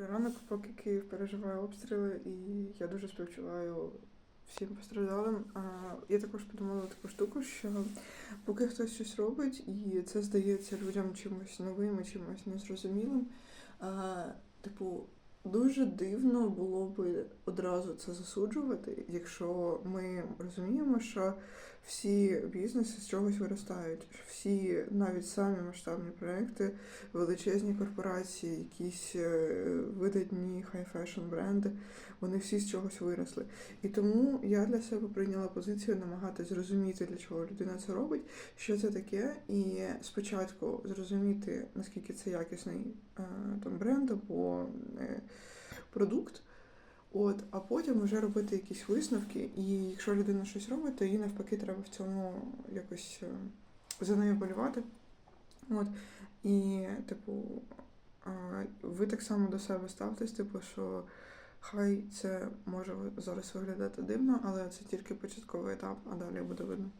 Добрий ранок, поки Київ переживає обстріли, і я дуже співчуваю всім постраждалим. А, Я також подумала таку штуку, що поки хтось щось робить, і це здається людям чимось новим і чимось незрозумілим. А, Типу, дуже дивно було би одразу це засуджувати, якщо ми розуміємо, що всі бізнеси з чогось виростають, всі навіть самі масштабні проекти величезні корпорації, якісь е, видатні хай-фешн бренди, вони всі з чогось виросли. І тому я для себе прийняла позицію намагатись зрозуміти, для чого людина це робить, що це таке, і спочатку зрозуміти, наскільки це якісний е, там бренд або е, продукт. От, а потім вже робити якісь висновки, і якщо людина щось робить, то їй навпаки треба в цьому якось е, за нею болювати. От. І, типу, ви так само до себе ставтесь, типу, що хай це може зараз виглядати дивно, але це тільки початковий етап, а далі буде видно.